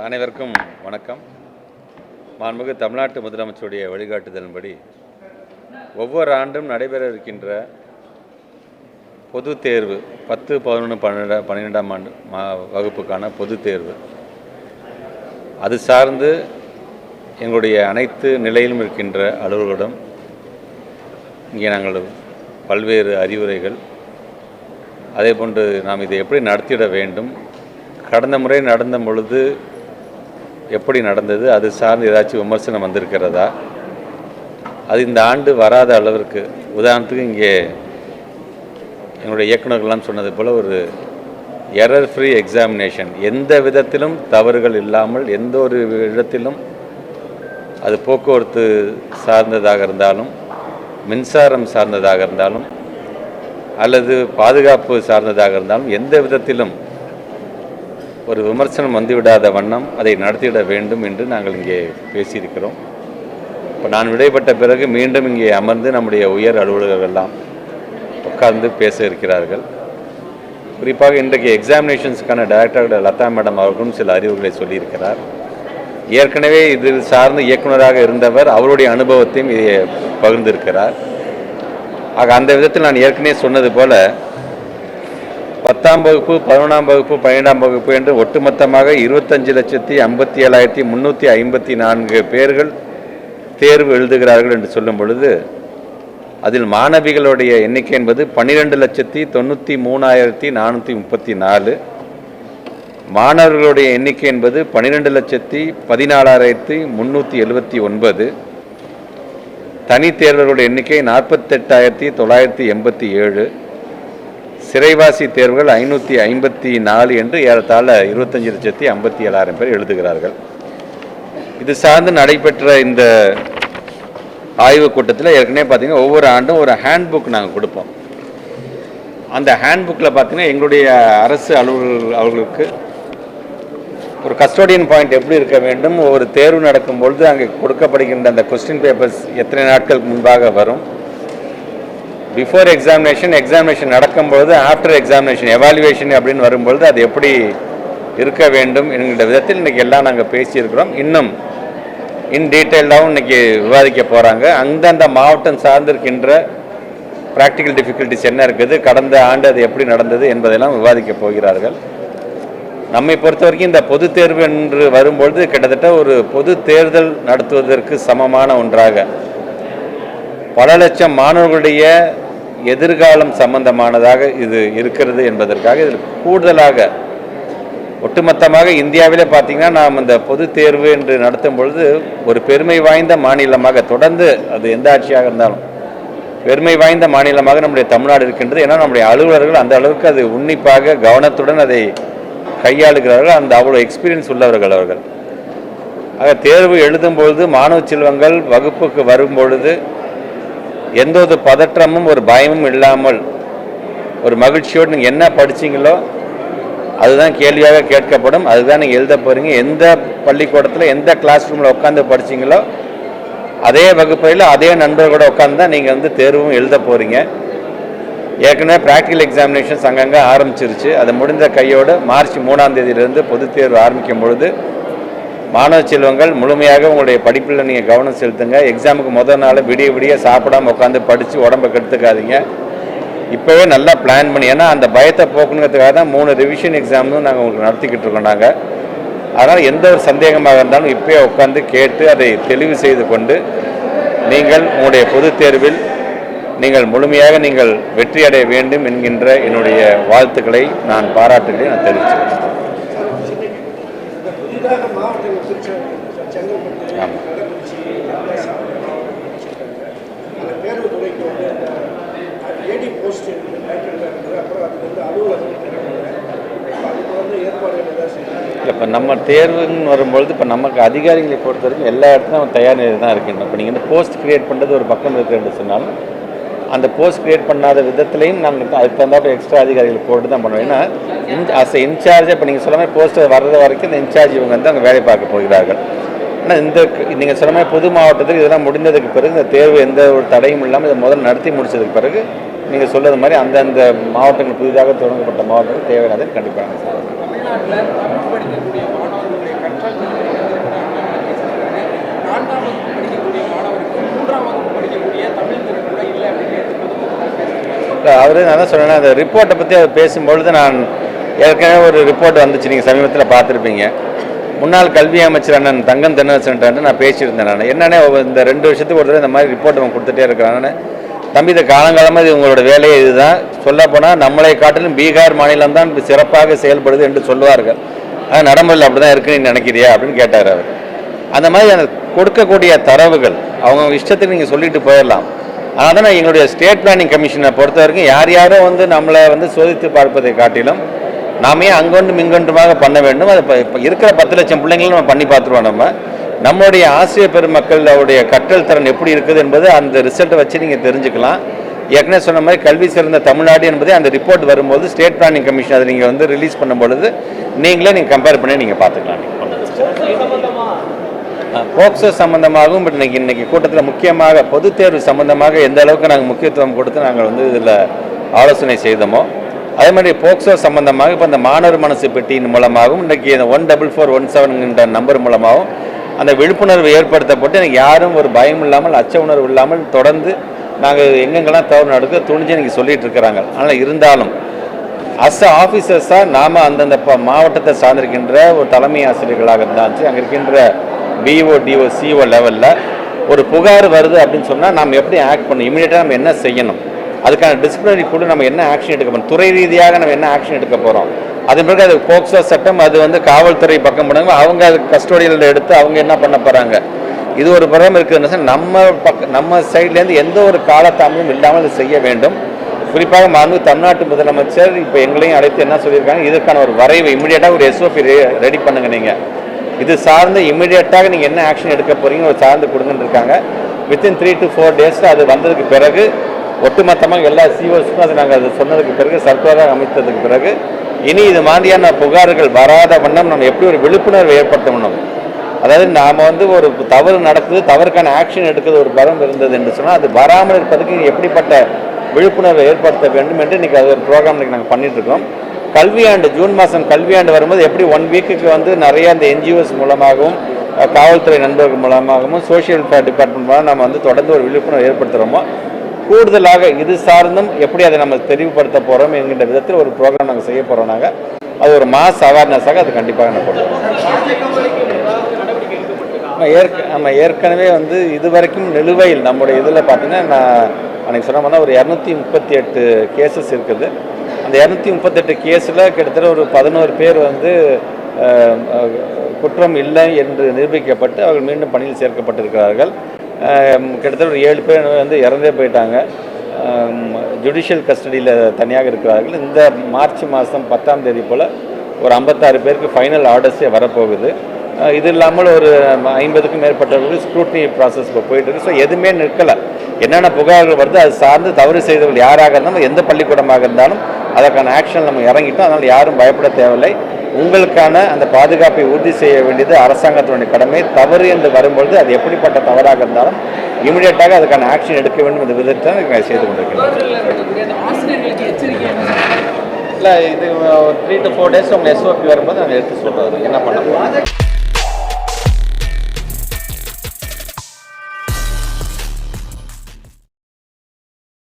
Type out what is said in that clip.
அனைவருக்கும் வணக்கம். மாண்புமிகு தமிழ்நாட்டு முதலமைச்சருடைய வழிகாட்டுதலின்படி ஒவ்வொரு ஆண்டும் நடைபெற இருக்கின்ற பொது தேர்வு பத்து பதினொன்று பன்னெண்டு பன்னிரெண்டாம் ஆண்டு மா வகுப்புக்கான பொதுத் தேர்வு. அது சார்ந்து எங்களுடைய அனைத்து நிலையிலும் இருக்கின்ற அலுவலர்களிடம் இங்கே நாங்கள் பல்வேறு அறிவுரைகள் அதே போன்று நாம் இதை எப்படி நடத்திட வேண்டும் கடந்த முறை நடந்த பொழுது எப்படி நடந்தது அது சார்ந்து ஏதாச்சும் விமர்சனம் வந்திருக்கிறதா? அது இந்த ஆண்டு வராத அளவிற்கு உதாரணத்துக்கு இங்கே என்னுடைய இயக்குநர்கள்லாம் சொன்னது போல் ஒரு எரர் ஃப்ரீ எக்ஸாமினேஷன் எந்த விதத்திலும் தவறுகள் இல்லாமல் எந்த ஒரு இடத்திலும் அது போக்குவரத்து சார்ந்ததாக இருந்தாலும் மின்சாரம் சார்ந்ததாக இருந்தாலும் அல்லது பாதுகாப்பு சார்ந்ததாக இருந்தாலும் எந்த விதத்திலும் ஒரு விமர்சனம் வந்துவிடாத வண்ணம் அதை நடத்திவிட வேண்டும் என்று நாங்கள் இங்கே பேசியிருக்கிறோம். இப்போ நான் விடைபட்ட பிறகு மீண்டும் இங்கே அமர்ந்து நம்முடைய உயர் அலுவலர்கள் எல்லாம் உட்கார்ந்து பேச இருக்கிறார்கள். குறிப்பாக இன்றைக்கு எக்ஸாமினேஷன்ஸுக்கான டைரக்டர் லதா மேடம் அவர்களும் சில அறிவுகளை சொல்லியிருக்கிறார். ஏற்கனவே இதில் சார்ந்த இயக்குனராக இருந்தவர் அவருடைய அனுபவத்தையும் இதை பகிர்ந்திருக்கிறார். ஆக அந்த விதத்தில் நான் ஏற்கனவே சொன்னது போல பத்தாம் வகுப்பு பதினொன்றாம் வகுப்பு பன்னிரெண்டாம் வகுப்பு என்று ஒட்டுமொத்தமாக இருபத்தஞ்சு லட்சத்தி ஐம்பத்தி ஏழாயிரத்தி முந்நூற்றி ஐம்பத்தி நான்கு பேர்கள் தேர்வு எழுதுகிறார்கள் என்று சொல்லும் பொழுது அதில் மாணவிகளுடைய எண்ணிக்கை என்பது பன்னிரெண்டு லட்சத்தி தொண்ணூற்றி மூணாயிரத்தி நானூற்றி முப்பத்தி நாலு. மாணவர்களுடைய எண்ணிக்கை என்பது பன்னிரெண்டு லட்சத்தி பதினாலாயிரத்தி முந்நூற்றி எழுபத்தி ஒன்பது. தனித்தேர்வர்களுடைய எண்ணிக்கை நாற்பத்தெட்டாயிரத்தி தொள்ளாயிரத்தி எண்பத்தி ஏழு. சிறைவாசி தேர்வுகள் ஐநூற்றி ஐம்பத்தி நாலு என்று ஏறத்தாழ இருபத்தஞ்சி லட்சத்தி ஐம்பத்தி ஏழாயிரம் பேர் எழுதுகிறார்கள். இது சார்ந்து நடைபெற்ற இந்த ஆய்வுக் கூட்டத்தில் ஏற்கனவே பார்த்தீங்கன்னா ஒவ்வொரு ஆண்டும் ஒரு ஹேண்ட்புக் நாங்கள் கொடுப்போம். அந்த ஹேண்ட்புக்கில் பார்த்தீங்கன்னா எங்களுடைய அரசு அலுவலர்கள் அவர்களுக்கு ஒரு கஸ்டோடியன் பாயிண்ட் எப்படி இருக்க வேண்டும் ஒரு தேர்வு நடக்கும் பொழுது அங்கே கொடுக்கப்படுகின்ற அந்த கொஸ்டின் பேப்பர்ஸ் எத்தனை நாட்களுக்கு முன்பாக வரும் பிஃபோர் எக்ஸாமினேஷன் எக்ஸாமினேஷன் நடக்கும்பொழுது ஆஃப்டர் எக்ஸாமினேஷன் எவாலுவேஷன் அப்படின்னு வரும்பொழுது அது எப்படி இருக்க வேண்டும் என்கிற விதத்தில் இன்றைக்கி எல்லாம் நாங்கள் பேசியிருக்கிறோம். இன்னும் இன் டீட்டெயில்டாகவும் இன்றைக்கி விவாதிக்க போகிறாங்க அந்தந்த மாவட்டம் சார்ந்திருக்கின்ற ப்ராக்டிக்கல் டிஃபிகல்ட்டிஸ் என்ன இருக்குது கடந்த ஆண்டு அது எப்படி நடந்தது என்பதெல்லாம் விவாதிக்க போகிறார்கள். நம்மை பொறுத்த வரைக்கும் இந்த பொது தேர்வு என்று வரும்பொழுது கிட்டத்தட்ட ஒரு பொது தேர்தல் நடத்துவதற்கு சமமான ஒன்றாக பல லட்சம் மாணவர்களுடைய எதிர்காலம் சம்பந்தமானதாக இது இருக்கிறது என்பதற்காக இதில் கூடுதலாக ஒட்டுமொத்தமாக இந்தியாவிலே பார்த்தீங்கன்னா நாம் இந்த பொது தேர்வு என்று நடத்தும் பொழுது ஒரு பெருமை வாய்ந்த மாநிலமாக தொடர்ந்து அது எந்த ஆட்சியாக இருந்தாலும் பெருமை வாய்ந்த மாநிலமாக நம்முடைய தமிழ்நாடு இருக்கின்றது. ஏன்னா நம்முடைய அலுவலர்கள் அந்த அளவுக்கு அது உன்னிப்பாக கவனத்துடன் அதை கையாளுகிறார்கள். அந்த அவ்வளோ எக்ஸ்பீரியன்ஸ் உள்ளவர்கள் அவர்கள். ஆக தேர்வு எழுதும் பொழுது மாணவ செல்வங்கள் வகுப்புக்கு வரும் பொழுது எந்த ஒரு பதற்றமும் ஒரு பயமும் இல்லாமல் ஒரு மகிழ்ச்சியோடு நீங்கள் என்ன படிச்சீங்களோ அதுதான் கேள்வியாக கேட்கப்படும். அதுதான் நீங்கள் எழுத போகிறீங்க எந்த பள்ளிக்கூடத்தில் எந்த கிளாஸ் ரூமில் உட்காந்து படிச்சீங்களோ அதே வகுப்பறையில் அதே நண்பர்களோட உட்காந்து தான் நீங்கள் வந்து தேர்வும் எழுத போகிறீங்க ஏற்கனவே ப்ராக்டிக்கல் எக்ஸாமினேஷன்ஸ் அங்கங்கே ஆரம்பிச்சிருச்சு. அது முடிந்த கையோடு மார்ச் மூணாம் தேதியிலிருந்து பொதுத் தேர்வு ஆரம்பிக்கும் பொழுது மாணவ செல்வங்கள் முழுமையாக உங்களுடைய படிப்பில் நீங்கள் கவனம் செலுத்துங்க. எக்ஸாமுக்கு முதல் நாள் விடிய விடிய சாப்பிடாம உட்காந்து படித்து உடம்பை கெடுத்துக்காதீங்க. இப்போவே நல்லா பிளான் பண்ணி ஏன்னா அந்த பயத்தை போக்கணுங்கிறதுக்காக தான் மூணு ரிவிஷன் எக்ஸாமும் நாங்கள் உங்களுக்கு நடத்திக்கிட்டு இருக்கோம் நாங்கள் அதனால் எந்த ஒரு சந்தேகமாக இருந்தாலும் இப்போயே உட்காந்து கேட்டு அதை தெளிவு செய்து கொண்டு நீங்கள் உங்களுடைய பொதுத் தேர்வில் நீங்கள் முழுமையாக நீங்கள் வெற்றி அடைய வேண்டும் என்கின்ற என்னுடைய வாழ்த்துக்களை நான் பாராட்டுகளை நான் தெரிவிச்சுக்கிறேன். புதிதாக மாவட்டங்கள் செங்கல்பட்டு ஆமாம். கள்ளக்குறிச்சி அந்த தேர்வு துறைக்கு வந்து அந்த ஏடி போஸ்ட் இருக்குது அப்புறம் அதுக்கு வந்து அலுவலகம் திறக்கிறாங்க அதுக்கு வந்து ஏற்பாடுகள் ஏதாவது செய்யணும் இல்லை இப்போ நம்ம தேர்வுன்னு வரும்பொழுது இப்போ நமக்கு அதிகாரிகளை பொறுத்த வரைக்கும் எல்லா இடத்துலையும் தயார் நிலையில் தான் இருக்கின்றோம் இப்போ நீங்கள் இந்த போஸ்ட் கிரியேட் பண்ணுறது ஒரு பக்கம் இருக்கிறது சொன்னாலும் அந்த போஸ்ட் கிரியேட் பண்ணாத விதத்துலையும் நாங்கள் அதுக்கு தகுந்தாப்பில் எக்ஸ்ட்ரா அதிகாரிகள் போட்டு தான் பண்ணுவோம் ஏன்னா அஸ் இன்சார்ஜ் இப்போ நீங்கள் சொன்ன மாதிரி போஸ்டர் வர்றது வரைக்கும் இந்த இன்சார்ஜ் இவங்க வந்து அங்கே வேலை பார்க்க போகிறார்கள். ஆனால் இந்த நீங்கள் சொன்ன மாதிரி புது மாவட்டத்தில் இதெல்லாம் முடிந்ததுக்கு பிறகு இந்த தேர்வு எந்த ஒரு தடையும் இல்லாமல் இதை முதல்ல நடத்தி முடிச்சதுக்கு பிறகு நீங்கள் சொல்கிறது மாதிரி அந்தந்த மாவட்டங்கள் புதிதாக தொடங்கப்பட்ட மாவட்டங்கள் தேவையானதை கண்டிப்பாக நான்காம் வகுப்பு மூன்றாம் வகுப்பு படிக்கக்கூடிய தமிழ் திறன் அவர் நான் தான் சொன்னேன் அந்த ரிப்போர்ட்டை பற்றி அவர் பேசும்பொழுது நான் ஏற்கனவே ஒரு ரிப்போர்ட் வந்துச்சு. நீங்கள் சமீபத்தில் பார்த்துருப்பீங்க. முன்னாள் கல்வி அமைச்சர் அண்ணன் தங்கம் தென்னரசன்ட்டு நான் பேசியிருந்தேன் நான். என்னென்ன இந்த ரெண்டு வருஷத்துக்கு ஒரு தடவை இந்த மாதிரி ரிப்போர்ட் அவன் கொடுத்துட்டே இருக்கிறான்னு தம்பி இது காலங்காலமாக இது உங்களோட வேலையே இதுதான். சொல்லப்போனால் நம்மளை காட்டிலும் பீகார் மாநிலம் தான் சிறப்பாக செயல்படுது என்று சொல்லுவார்கள். ஆனால் நடைமுறையில் அப்படி தான் இருக்குன்னு நினைக்கிறியா அப்படின்னு கேட்டார் அவர். அந்த மாதிரி அந்த கொடுக்கக்கூடிய தரவுகள் அவங்க இஷ்டத்துக்கு நீங்கள் சொல்லிட்டு போயிடலாம். ஆனால் தான் எங்களுடைய ஸ்டேட் பிளானிங் கமிஷனை பொறுத்த வரைக்கும் யார் யாரோ வந்து நம்மளை வந்து சோதித்து பார்ப்பதை காட்டிலும் நாமே அங்கொன்றும் இங்கொன்றுமாக பண்ண வேண்டும். அது இப்போ இருக்கிற பத்து லட்சம் பிள்ளைங்களும் நம்ம பண்ணி பார்த்துருவோம் நம்ம. நம்மளுடைய ஆசிரியர் பெருமக்களுடைய கற்றல் திறன் எப்படி இருக்குது என்பது அந்த ரிசல்ட்டை வச்சு நீங்கள் தெரிஞ்சுக்கலாம். ஏற்கனவே சொன்ன மாதிரி கல்வி சிறந்த தமிழ்நாடு என்பதே அந்த ரிப்போர்ட் வரும்போது ஸ்டேட் பிளானிங் கமிஷன் அதை நீங்கள் வந்து ரிலீஸ் பண்ணும் பொழுது நீங்களே நீங்கள் கம்பேர் பண்ணி நீங்கள் பார்த்துக்கலாம். நீங்கள் போக்சோ சம்பந்தமாகவும் பட் இன்னைக்கு இன்னைக்கு கூட்டத்தில் முக்கியமாக பொதுத் தேர்வு சம்பந்தமாக எந்த அளவுக்கு நாங்கள் முக்கியத்துவம் கொடுத்து நாங்கள் வந்து இதில் ஆலோசனை செய்தோமோ அதே மாதிரி போக்சோ சம்பந்தமாக இப்போ அந்த மாணவர் மனசு பெட்டியின் மூலமாகவும் இன்றைக்கி இந்த ஒன் டபுள் ஃபோர் ஒன் செவன்கின்ற நம்பர் மூலமாகவும் அந்த விழிப்புணர்வு ஏற்படுத்தப்பட்டு எனக்கு யாரும் ஒரு பயம் இல்லாமல் அச்ச உணர்வு இல்லாமல் தொடர்ந்து நாங்கள் எங்கெங்கெல்லாம் தவறு நடக்க துணிஞ்சு எனக்கு சொல்லிட்டு இருக்கிறாங்க. ஆனால் இருந்தாலும் அஸ் ஆஃபீஸர்ஸாக நாம் அந்தந்த ப மாவட்டத்தை சார்ந்திருக்கின்ற ஒரு தலைமை ஆசிரியர்களாக இருந்தாச்சு அங்கே இருக்கின்ற பிஓ டிஓ சிஓ லெவலில் ஒரு புகார் வருது அப்படின்னு சொன்னால் நாம் எப்படி ஆக்ட் பண்ணணும்? இமீடியட்டாக நம்ம என்ன செய்யணும்? அதுக்கான டிசிப்ளினரி கூட நம்ம என்ன ஆக்ஷன் எடுக்க போகிறோம் துறை ரீதியாக நம்ம என்ன ஆக்ஷன் எடுக்க போகிறோம் அதன் பிறகு அது போக்சோ சட்டம் அது வந்து காவல்துறை பக்கம் பண்ணுங்க அவங்க அது கஸ்டோடியில் எடுத்து அவங்க என்ன பண்ண போகிறாங்க இது ஒரு புறம் இருக்குதுன்னு நம்ம பக்க நம்ம சைட்லேருந்து எந்த ஒரு காலதாமதமும் இல்லாமல் அதை செய்ய வேண்டும். குறிப்பாக மாண்பு தமிழ்நாட்டு முதலமைச்சர் இப்போ எங்களையும் அழைத்து என்ன சொல்லியிருக்காங்க? இதற்கான ஒரு வரைவு. இமிடியேட்டாக ஒரு எஸ்ஓபி ரெடி பண்ணுங்க நீங்கள் இது சார்ந்து இமிடியேட்டாக நீங்கள் என்ன ஆக்ஷன் எடுக்க போகிறீங்க ஒரு சார்ந்து கொடுங்கன்னு இருக்காங்க. வித்தின் த்ரீ டு ஃபோர் டேஸில் அது வந்ததுக்கு பிறகு ஒட்டுமொத்தமாக எல்லா சிஓஸ்க்கும் அது நாங்கள் அது சொன்னதுக்கு பிறகு சர்க்குலராக அமைத்ததுக்கு பிறகு இனி இது மாதிரியான புகார்கள் வராத வண்ணம் நம்ம எப்படி ஒரு விழிப்புணர்வு ஏற்படுத்தணும்? அதாவது நாம் வந்து ஒரு தவறு நடக்குது தவறுக்கான ஆக்ஷன் எடுக்கிறது ஒரு பலம் இருந்தது என்று சொன்னால் அது வராமல் இருப்பதற்கு எப்படிப்பட்ட விழிப்புணர்வை ஏற்படுத்த வேண்டும் என்று இன்றைக்கி அது ஒரு ப்ரோக்ராம் இன்றைக்கி நாங்கள் பண்ணிகிட்ருக்கோம் இருக்கோம். கல்வியாண்டு ஜூன் மாதம் கல்வியாண்டு வரும்போது எப்படி ஒன் வீக்குக்கு வந்து நிறைய அந்த என்ஜிஓஸ் மூலமாகவும் காவல்துறை நண்பர்கள் மூலமாகவும் சோஷியல் டிபார்ட்மெண்ட் மூலம் நம்ம வந்து தொடர்ந்து ஒரு விழிப்புணர்வு ஏற்படுத்துகிறோமோ கூடுதலாக இது சார்ந்தும் எப்படி அதை நம்ம தெரிவுபடுத்த போகிறோம் என்கின்ற விதத்தில் ஒரு ப்ரோக்ராம் நாங்கள் செய்ய போகிறோம் நாங்கள் அது ஒரு மாஸ் அவேர்னஸாக அது கண்டிப்பாக நான் கொண்டு நம்ம ஏற்க நம்ம ஏற்கனவே வந்து இது வரைக்கும் நிலுவையில் நம்முடைய இதில் பார்த்தீங்கன்னா நான் அன்றைக்கி சொன்ன மாதிரி ஒரு இரநூத்தி முப்பத்தி எட்டு கேசஸ் இருக்குது. அந்த இரநூத்தி முப்பத்தெட்டு கேஸில் கிட்டத்தட்ட ஒரு பதினோரு பேர் வந்து குற்றம் இல்லை என்று நிரூபிக்கப்பட்டு அவர்கள் மீண்டும் பணியில் சேர்க்கப்பட்டிருக்கிறார்கள். கிட்டத்தட்ட ஒரு ஏழு பேர் வந்து இறந்தே போயிட்டாங்க. ஜுடிஷியல் கஸ்டடியில் தனியாக இருக்கிறார்கள். இந்த மார்ச் மாதம் பத்தாம் தேதி போல் ஒரு ஐம்பத்தாறு பேருக்கு ஃபைனல் ஆர்டர்ஸே வரப்போகுது. இது இல்லாமல் ஒரு ஐம்பதுக்கும் மேற்பட்டவர்கள் ஸ்க்ரூட்னி ப்ராசஸ் இப்போ போயிட்டுருக்கு ஸோ எதுவுமே நிற்கலை. என்னென்ன புகார்கள் வருது அது சார்ந்து தவறு செய்தவர்கள் யாராக இருந்தாலும் எந்த பள்ளிக்கூடமாக இருந்தாலும் அதற்கான ஆக்ஷன் நம்ம இறங்கிட்டோம். அதனால் யாரும் பயப்பட தேவையில்லை. உங்களுக்கான அந்த பாதுகாப்பை உறுதி செய்ய வேண்டியது அரசாங்கத்தினுடைய கடமை. தவறு என்று வரும்பொழுது அது எப்படிப்பட்ட தவறாக இருந்தாலும் இமிடியேட்டாக அதுக்கான ஆக்ஷன் எடுக்க வேண்டும் என்ற விதத்தை செய்து கொண்டிருக்கிறோம் இல்லை இது த்ரீ டு ஃபோர் டேஸ் உங்கள் எஸ்ஓபி வரும்போது நாங்கள் எடுத்து சொல்கிறோம் என்ன பண்ண போகிறோம்